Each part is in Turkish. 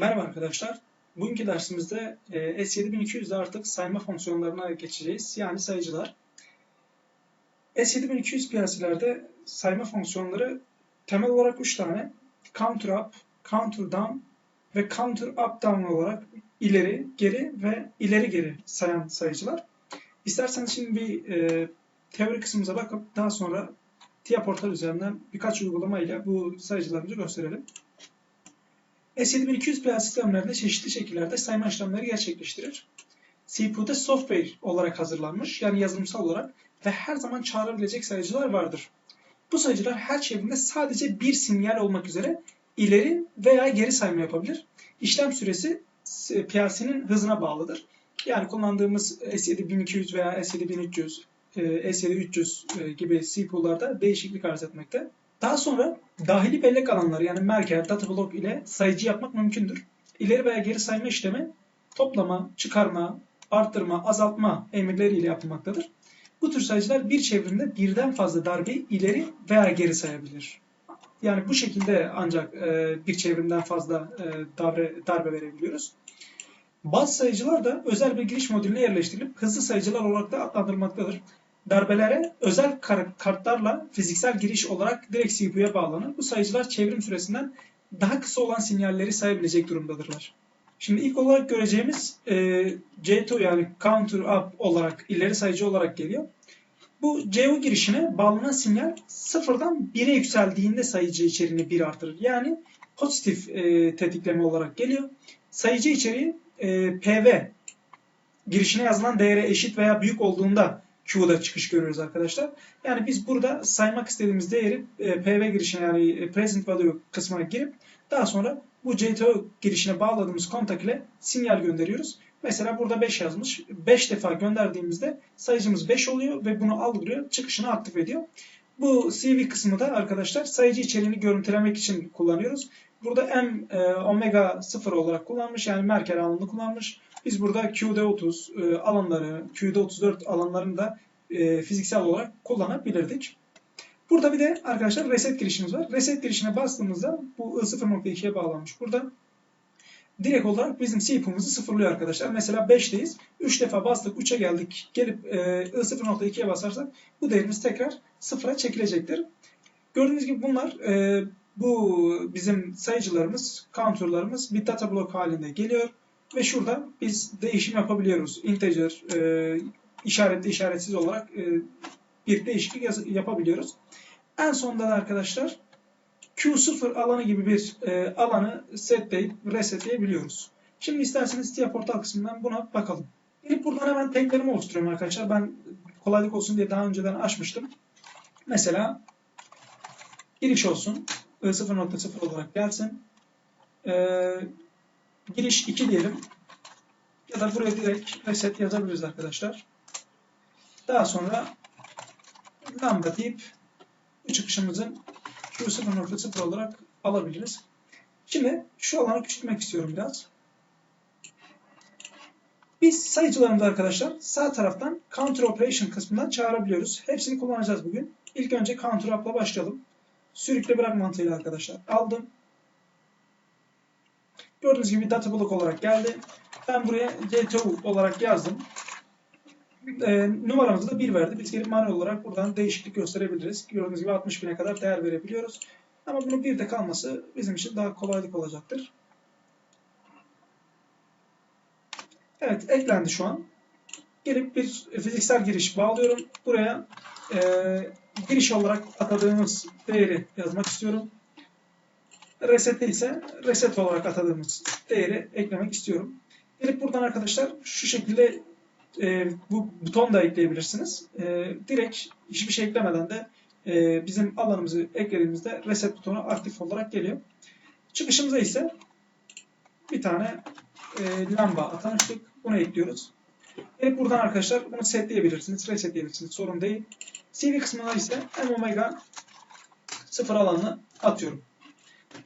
Merhaba arkadaşlar. Bugünkü dersimizde e, S7200'de artık sayma fonksiyonlarına geçeceğiz. Yani sayıcılar. S7200 piyasilerde sayma fonksiyonları temel olarak 3 tane. Counter up, counter down ve counter up down olarak ileri, geri ve ileri geri sayan sayıcılar. İsterseniz şimdi bir e, teori kısmımıza bakıp daha sonra TIA portal üzerinden birkaç uygulama ile bu sayıcılarımızı gösterelim. S7200 PL sistemlerinde çeşitli şekillerde sayma işlemleri gerçekleştirir. CPU'da software olarak hazırlanmış yani yazılımsal olarak ve her zaman çağırabilecek sayıcılar vardır. Bu sayıcılar her çevrimde sadece bir sinyal olmak üzere ileri veya geri sayma yapabilir. İşlem süresi PLC'nin hızına bağlıdır. Yani kullandığımız S7200 veya S7300, S7300 gibi CPU'larda değişiklik arz etmekte. Daha sonra dahili bellek alanları yani merker, data block ile sayıcı yapmak mümkündür. İleri veya geri sayma işlemi toplama, çıkarma, arttırma, azaltma emirleriyle yapılmaktadır. Bu tür sayıcılar bir çevrimde birden fazla darbeyi ileri veya geri sayabilir. Yani bu şekilde ancak e, bir çevrimden fazla e, darbe, darbe verebiliyoruz. Bazı sayıcılar da özel bir giriş modülüne yerleştirilip hızlı sayıcılar olarak da adlandırılmaktadır darbelere özel kartlarla fiziksel giriş olarak direkt CPU'ya bağlanır. Bu sayıcılar çevrim süresinden daha kısa olan sinyalleri sayabilecek durumdadırlar. Şimdi ilk olarak göreceğimiz e, C2 yani counter up olarak ileri sayıcı olarak geliyor. Bu CU girişine bağlanan sinyal sıfırdan 1'e yükseldiğinde sayıcı içeriğini 1 artırır. Yani pozitif e, tetikleme olarak geliyor. Sayıcı içeriği e, PV girişine yazılan değere eşit veya büyük olduğunda Q'da çıkış görüyoruz arkadaşlar. Yani biz burada saymak istediğimiz değeri e, PV girişine yani e, present value kısmına girip daha sonra bu CTO girişine bağladığımız kontak ile sinyal gönderiyoruz. Mesela burada 5 yazmış. 5 defa gönderdiğimizde sayıcımız 5 oluyor ve bunu algılıyor. Çıkışını aktif ediyor. Bu CV kısmı da arkadaşlar sayıcı içeriğini görüntülemek için kullanıyoruz. Burada M e, omega 0 olarak kullanmış yani Merkel alanını kullanmış. Biz burada QD30 e, alanları, QD34 alanlarını da e, fiziksel olarak kullanabilirdik. Burada bir de arkadaşlar reset girişimiz var. Reset girişine bastığımızda bu I0.2'ye bağlanmış. Burada direkt olarak bizim CPU'muzu sıfırlıyor arkadaşlar. Mesela 5'teyiz. 3 defa bastık 3'e geldik. Gelip e, I0.2'ye basarsak bu değerimiz tekrar sıfıra çekilecektir. Gördüğünüz gibi bunlar e, bu bizim sayıcılarımız, counter'larımız bir data block halinde geliyor. Ve şurada biz değişim yapabiliyoruz. Integer, e, işaretli işaretsiz olarak e, bir değişiklik yapabiliyoruz. En sonunda da arkadaşlar Q0 alanı gibi bir e, alanı setleyip resetleyebiliyoruz. Şimdi isterseniz TIA portal kısmından buna bakalım. Gelip buradan hemen taglerimi oluşturuyorum arkadaşlar. Ben kolaylık olsun diye daha önceden açmıştım. Mesela giriş olsun. I0.0 olarak gelsin. Ee, giriş 2 diyelim. Ya da buraya direkt reset yazabiliriz arkadaşlar. Daha sonra lambda deyip bu çıkışımızın Q0.0 olarak alabiliriz. Şimdi şu alanı küçültmek istiyorum biraz. Biz sayıcılarımızı arkadaşlar sağ taraftan counter operation kısmından çağırabiliyoruz. Hepsini kullanacağız bugün. İlk önce counter up'la başlayalım. Sürükle bırak mantığıyla arkadaşlar. Aldım. Gördüğünüz gibi data olarak geldi. Ben buraya GTO olarak yazdım. E, numaramızı da 1 verdi. Biz gelip manuel olarak buradan değişiklik gösterebiliriz. Gördüğünüz gibi 60 bine kadar değer verebiliyoruz. Ama bunun 1'de kalması bizim için daha kolaylık olacaktır. Evet eklendi şu an. Gelip bir fiziksel giriş bağlıyorum. Buraya e, giriş olarak atadığımız değeri yazmak istiyorum. Reset'te ise reset olarak atadığımız değeri eklemek istiyorum. Gelip buradan arkadaşlar şu şekilde e, bu buton da ekleyebilirsiniz. E, direkt hiçbir şey eklemeden de e, bizim alanımızı eklediğimizde reset butonu aktif olarak geliyor. Çıkışımıza ise bir tane e, lamba atamıştık. Bunu ekliyoruz. Gelip buradan arkadaşlar bunu setleyebilirsiniz, resetleyebilirsiniz. Sorun değil. CV kısmına ise M omega sıfır alanını atıyorum.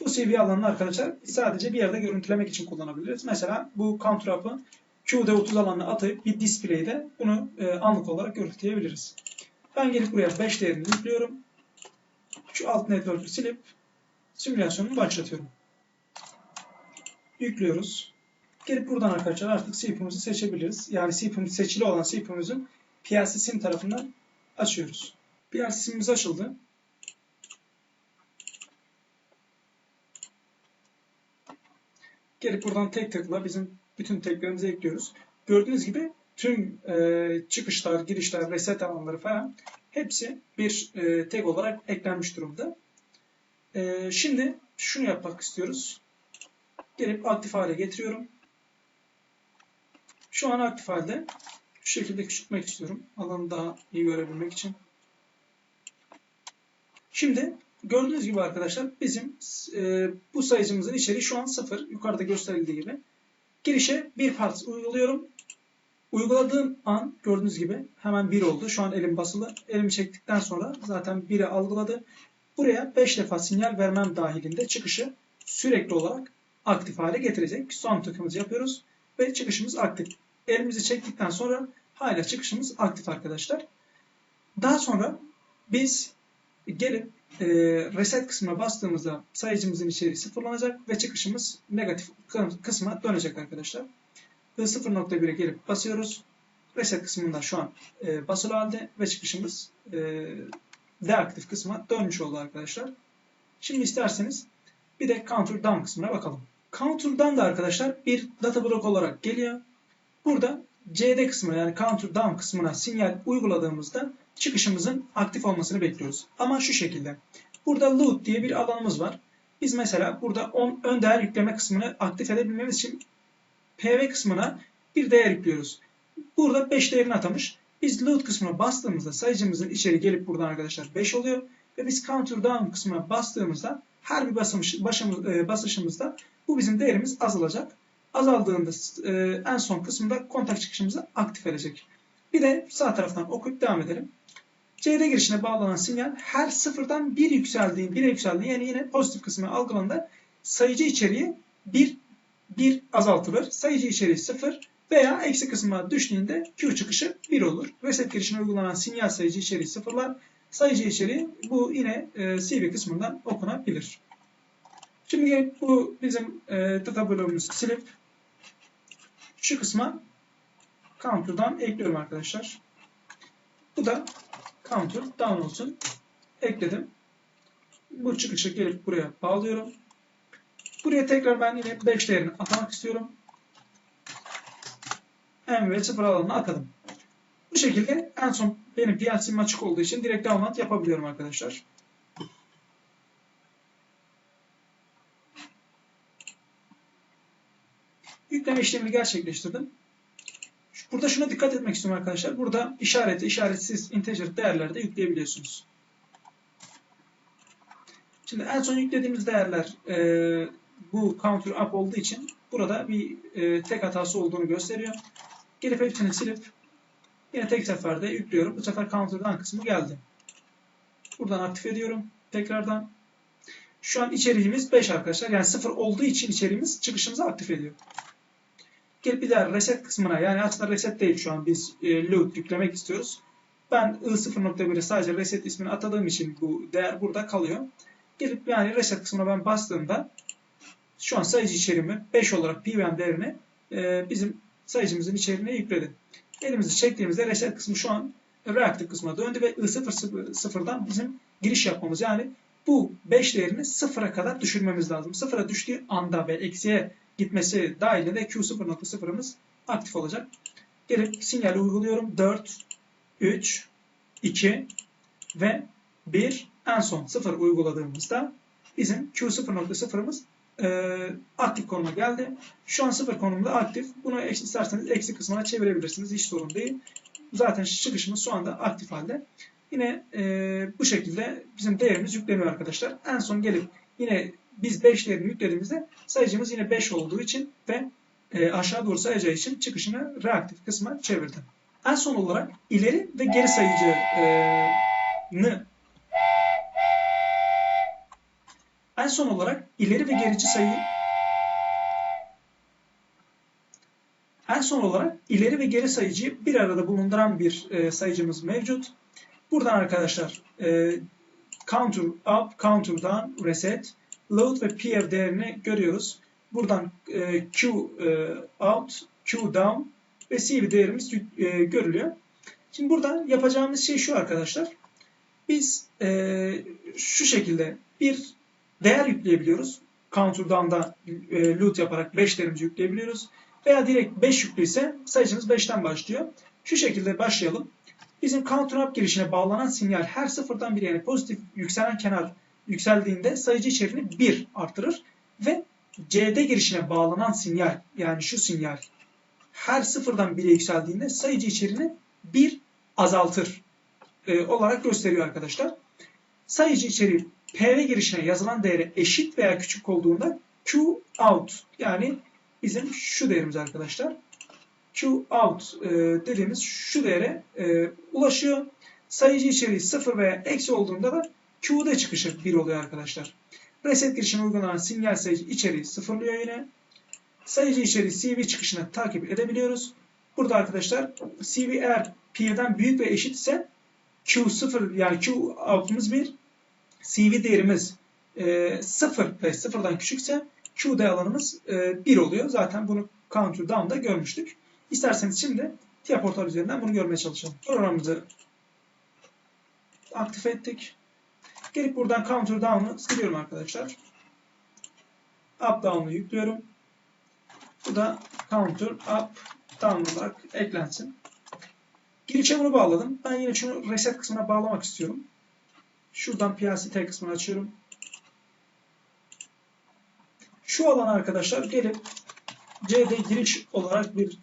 Bu CV alanını arkadaşlar sadece bir yerde görüntülemek için kullanabiliriz. Mesela bu counter up'ı QD30 alanına atayıp bir display'de bunu e, anlık olarak görüntüleyebiliriz. Ben gelip buraya 5 değerini yüklüyorum. Şu alt network'ü silip simülasyonumu başlatıyorum. yüklüyoruz. Gelip buradan arkadaşlar artık CPU'muzu seçebiliriz. Yani CPU'muz seçili olan CPU'muzun PLC sim tarafından açıyoruz. PLC simimiz açıldı. Gelip buradan tek tıkla bizim bütün teklerimizi ekliyoruz. Gördüğünüz gibi tüm e, çıkışlar, girişler, reset alanları falan hepsi bir e, tek olarak eklenmiş durumda. E, şimdi şunu yapmak istiyoruz. Gelip aktif hale getiriyorum. Şu an aktif halde. Şu şekilde küçültmek istiyorum. Alanı daha iyi görebilmek için. Şimdi gördüğünüz gibi arkadaşlar bizim e, bu sayıcımızın içeriği şu an 0. Yukarıda gösterildiği gibi. Girişe bir part uyguluyorum. Uyguladığım an gördüğünüz gibi hemen 1 oldu. Şu an elim basılı. Elimi çektikten sonra zaten 1'i algıladı. Buraya 5 defa sinyal vermem dahilinde çıkışı sürekli olarak aktif hale getirecek. Son tıkımızı yapıyoruz ve çıkışımız aktif. Elimizi çektikten sonra hala çıkışımız aktif arkadaşlar. Daha sonra biz gelip e, reset kısmına bastığımızda sayıcımızın içeriği sıfırlanacak ve çıkışımız negatif kısma dönecek arkadaşlar. Ve 0.1'e gelip basıyoruz. Reset kısmında şu an e, basılı halde ve çıkışımız e, deaktif kısma dönmüş oldu arkadaşlar. Şimdi isterseniz bir de counter down kısmına bakalım. Counter'dan da arkadaşlar bir data block olarak geliyor. Burada CD kısmına yani counter down kısmına sinyal uyguladığımızda çıkışımızın aktif olmasını bekliyoruz. Ama şu şekilde. Burada load diye bir alanımız var. Biz mesela burada on, ön değer yükleme kısmını aktif edebilmemiz için PV kısmına bir değer yüklüyoruz. Burada 5 değerini atamış. Biz load kısmına bastığımızda sayıcımızın içeri gelip buradan arkadaşlar 5 oluyor. Ve biz counter down kısmına bastığımızda her bir basış, başımız, e, basışımızda bu bizim değerimiz azalacak. Azaldığında e, en son kısımda kontak çıkışımızı aktif edecek. Bir de sağ taraftan okuyup devam edelim. CD girişine bağlanan sinyal her sıfırdan bir yükseldiği, 1'e yükseldiği yani yine pozitif kısmı algılanında sayıcı içeriği bir, bir azaltılır. Sayıcı içeriği sıfır veya eksi kısmına düştüğünde Q çıkışı 1 olur. Reset girişine uygulanan sinyal sayıcı içeriği sıfırlar. Sayıcı içeriği bu yine e, CV kısmından okunabilir. Şimdi bu bizim e, data bloğumuzu silip şu kısma counter'dan ekliyorum arkadaşlar. Bu da counter down olsun. Ekledim. Bu çıkışı gelip buraya bağlıyorum. Buraya tekrar ben yine 5 değerini atamak istiyorum. M ve 0 alanına atadım. Bu şekilde en son benim PLC'm açık olduğu için direkt download yapabiliyorum arkadaşlar. Yükleme işlemini gerçekleştirdim. Burada şuna dikkat etmek istiyorum arkadaşlar. Burada işareti, işaretsiz integer değerlerde yükleyebiliyorsunuz. Şimdi en son yüklediğimiz değerler e, bu counter up olduğu için burada bir e, tek hatası olduğunu gösteriyor. Gelip hepsini silip yine tek seferde yüklüyorum. Bu sefer counter'dan kısmı geldi. Buradan aktif ediyorum. Tekrardan. Şu an içeriğimiz 5 arkadaşlar. Yani 0 olduğu için içeriğimiz çıkışımızı aktif ediyor. Gelip bir daha reset kısmına yani aslında reset değil şu an biz e, load yüklemek istiyoruz. Ben i0.1'e sadece reset ismini atadığım için bu değer burada kalıyor. Gelip yani reset kısmına ben bastığımda şu an sayıcı içeriğimi 5 olarak pvm değerini e, bizim sayıcımızın içeriğine yükledi. Elimizi çektiğimizde reset kısmı şu an reaktif kısmına döndü ve i0.0'dan bizim giriş yapmamız yani bu 5 değerini 0'a kadar düşürmemiz lazım. 0'a düştüğü anda ve eksiye gitmesi dahilinde Q0.0'ımız aktif olacak. Gelip sinyali uyguluyorum. 4, 3, 2 ve 1 en son 0 uyguladığımızda bizim Q0.0'ımız e, aktif konuma geldi. Şu an 0 konumda aktif. Bunu isterseniz eksi kısmına çevirebilirsiniz. Hiç sorun değil. Zaten çıkışımız şu anda aktif halde. Yine e, bu şekilde bizim değerimiz yükleniyor arkadaşlar. En son gelip yine biz 5 değerini yüklediğimizde sayıcımız yine 5 olduğu için ve e, aşağı doğru sayacağı için çıkışını reaktif kısma çevirdi. En son olarak ileri ve geri sayıcını en son olarak ileri ve gerici sayı en son olarak ileri ve geri sayıcıyı bir arada bulunduran bir e, sayıcımız mevcut. Buradan arkadaşlar e, counter up, counter down, reset, load ve peer değerini görüyoruz. buradan e, Q e, out, Q down ve CV değerimiz e, görülüyor. Şimdi burada yapacağımız şey şu arkadaşlar. Biz e, şu şekilde bir değer yükleyebiliyoruz. Counter down'da e, loot yaparak 5 değerimizi yükleyebiliyoruz. Veya direkt 5 yüklüyse sayıcımız 5'ten başlıyor. Şu şekilde başlayalım. Bizim counter up girişine bağlanan sinyal her sıfırdan bir yani pozitif yükselen kenar yükseldiğinde sayıcı içeriğini 1 artırır ve CD girişine bağlanan sinyal yani şu sinyal her sıfırdan 1'e yükseldiğinde sayıcı içeriğini 1 azaltır e, olarak gösteriyor arkadaşlar. Sayıcı içeriği PV girişine yazılan değere eşit veya küçük olduğunda Q out yani bizim şu değerimiz arkadaşlar. Q out e, dediğimiz şu değere e, ulaşıyor. Sayıcı içeriği 0 veya eksi olduğunda da Q'da çıkışı 1 oluyor arkadaşlar. Reset girişine uygulanan sinyal sayıcı içeriği sıfırlıyor yine. Sayıcı içeriği CV çıkışını takip edebiliyoruz. Burada arkadaşlar CV eğer P'den büyük ve eşit ise Q0 yani Q out'umuz 1. CV değerimiz e, 0 ve 0'dan küçükse Q değer alanımız e, 1 oluyor. Zaten bunu Counter Down'da görmüştük. İsterseniz şimdi TIA portal üzerinden bunu görmeye çalışalım. Programımızı aktif ettik. Gelip buradan Counter Down'u siliyorum arkadaşlar. Up Down'u yüklüyorum. Bu da Counter Up Down olarak eklensin. Girişe bunu bağladım. Ben yine şunu reset kısmına bağlamak istiyorum. Şuradan PLC kısmını açıyorum. Şu alan arkadaşlar gelip CD giriş olarak bir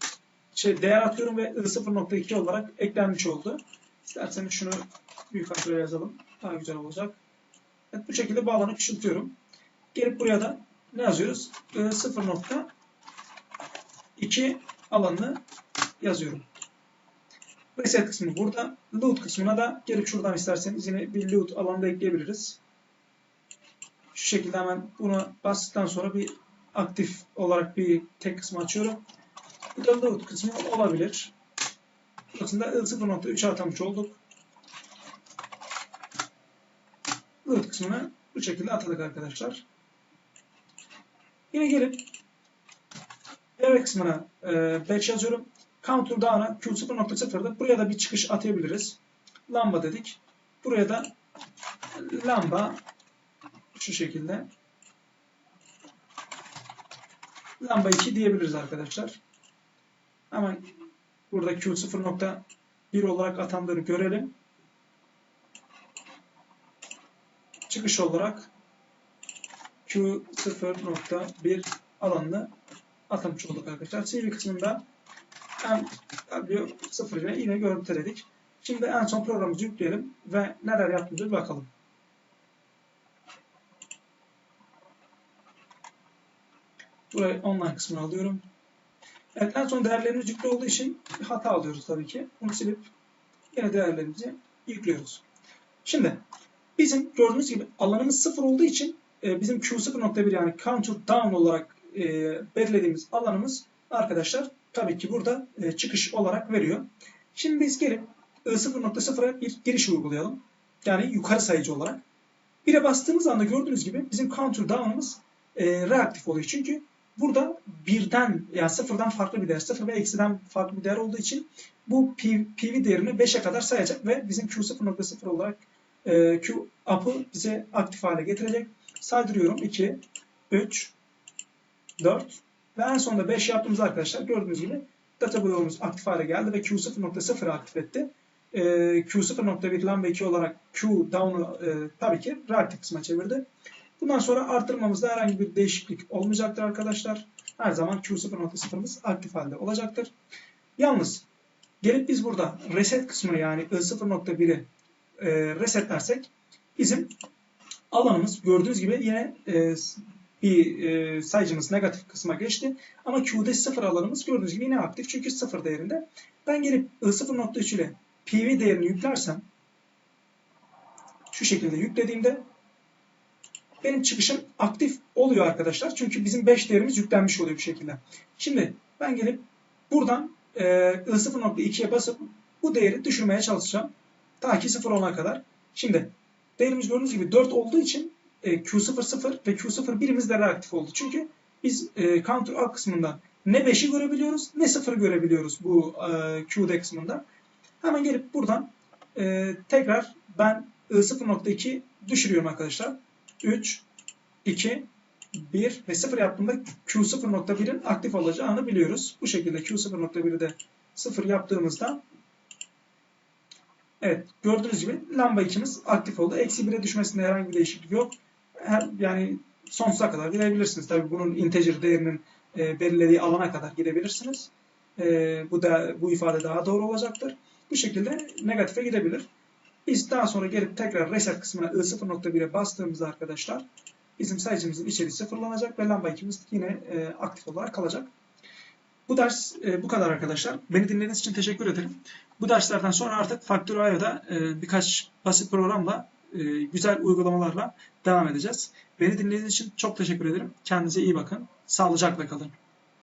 şey değer atıyorum ve I0.2 olarak eklenmiş oldu. İsterseniz şunu büyük harfle yazalım. Daha güzel olacak. Evet, bu şekilde bağlanıp ışıltıyorum. Gelip buraya da ne yazıyoruz? I0.2 alanını yazıyorum. Reset kısmı burada. Loot kısmına da gelip şuradan isterseniz yine bir loot alanı da ekleyebiliriz. Şu şekilde hemen buna bastıktan sonra bir aktif olarak bir tek kısmı açıyorum. Bu da load kısmı olabilir. Burasında I0.3'e atamış olduk. Load kısmını bu şekilde atadık arkadaşlar. Yine gelip PV kısmına e, batch yazıyorum. Counter down'a Q0.0'da buraya da bir çıkış atabiliriz. Lamba dedik. Buraya da lamba şu şekilde lamba 2 diyebiliriz arkadaşlar. Hemen burada Q 0.1 olarak atandığını görelim. Çıkış olarak Q 0.1 alanını atamış olduk arkadaşlar. CV kısmında M W 0 ile yine görüntüledik. Şimdi en son programımızı yükleyelim ve neler yaptığımızı bir bakalım. Burayı online kısmına alıyorum. Evet en son değerlerimiz yüklü olduğu için bir hata alıyoruz tabii ki. Bunu silip yine değerlerimizi yüklüyoruz. Şimdi bizim gördüğünüz gibi alanımız sıfır olduğu için e, bizim Q0.1 yani counter down olarak e, belirlediğimiz alanımız arkadaşlar tabii ki burada e, çıkış olarak veriyor. Şimdi biz gelip I0.0'a bir giriş uygulayalım. Yani yukarı sayıcı olarak. Bire bastığımız anda gördüğünüz gibi bizim counter down'ımız e, reaktif oluyor. Çünkü burada birden yani sıfırdan farklı bir değer, sıfır ve eksiden farklı bir değer olduğu için bu PV değerini 5'e kadar sayacak ve bizim Q0.0 olarak e, Q up'ı bize aktif hale getirecek. Saydırıyorum 2, 3, 4 ve en sonunda 5 yaptığımız arkadaşlar gördüğünüz gibi data bloğumuz aktif hale geldi ve Q0.0'ı aktif etti. E, Q0.1 lambda 2 olarak Q down'u e, tabii ki reaktif kısma çevirdi. Bundan sonra artırmamızda herhangi bir değişiklik olmayacaktır arkadaşlar. Her zaman Q0.0'ımız aktif halde olacaktır. Yalnız gelip biz burada reset kısmını yani I0.1'i e, resetlersek bizim alanımız gördüğünüz gibi yine e, bir e, sayıcımız negatif kısma geçti. Ama Q'de 0 alanımız gördüğünüz gibi yine aktif çünkü 0 değerinde. Ben gelip I0.3 ile PV değerini yüklersem şu şekilde yüklediğimde benim çıkışım aktif oluyor arkadaşlar. Çünkü bizim 5 değerimiz yüklenmiş oluyor bu şekilde. Şimdi ben gelip buradan e, I0.2'ye basıp bu değeri düşürmeye çalışacağım. Ta ki 0 olana kadar. Şimdi değerimiz gördüğünüz gibi 4 olduğu için e, Q00 ve Q01'imiz de reaktif oldu. Çünkü Biz e, counter alt kısmında ne 5'i görebiliyoruz ne 0'ı görebiliyoruz bu e, QD kısmında. Hemen gelip buradan e, tekrar ben I0.2 düşürüyorum arkadaşlar. 3, 2, 1 ve 0 yaptığımda Q0.1'in aktif olacağını biliyoruz. Bu şekilde Q0.1'i de 0 yaptığımızda evet gördüğünüz gibi lamba 2'miz aktif oldu. Eksi 1'e düşmesinde herhangi bir değişiklik yok. Her, yani sonsuza kadar gidebilirsiniz. Tabii bunun integer değerinin e, belirlediği alana kadar gidebilirsiniz. E, bu da bu ifade daha doğru olacaktır. Bu şekilde negatife gidebilir. Biz daha sonra gelip tekrar reset kısmına I0.1'e bastığımızda arkadaşlar bizim sayıcımızın içeriği sıfırlanacak ve lamba 2'miz yine e, aktif olarak kalacak. Bu ders e, bu kadar arkadaşlar. Beni dinlediğiniz için teşekkür ederim. Bu derslerden sonra artık Factorio.io'da e, birkaç basit programla, e, güzel uygulamalarla devam edeceğiz. Beni dinlediğiniz için çok teşekkür ederim. Kendinize iyi bakın. Sağlıcakla kalın.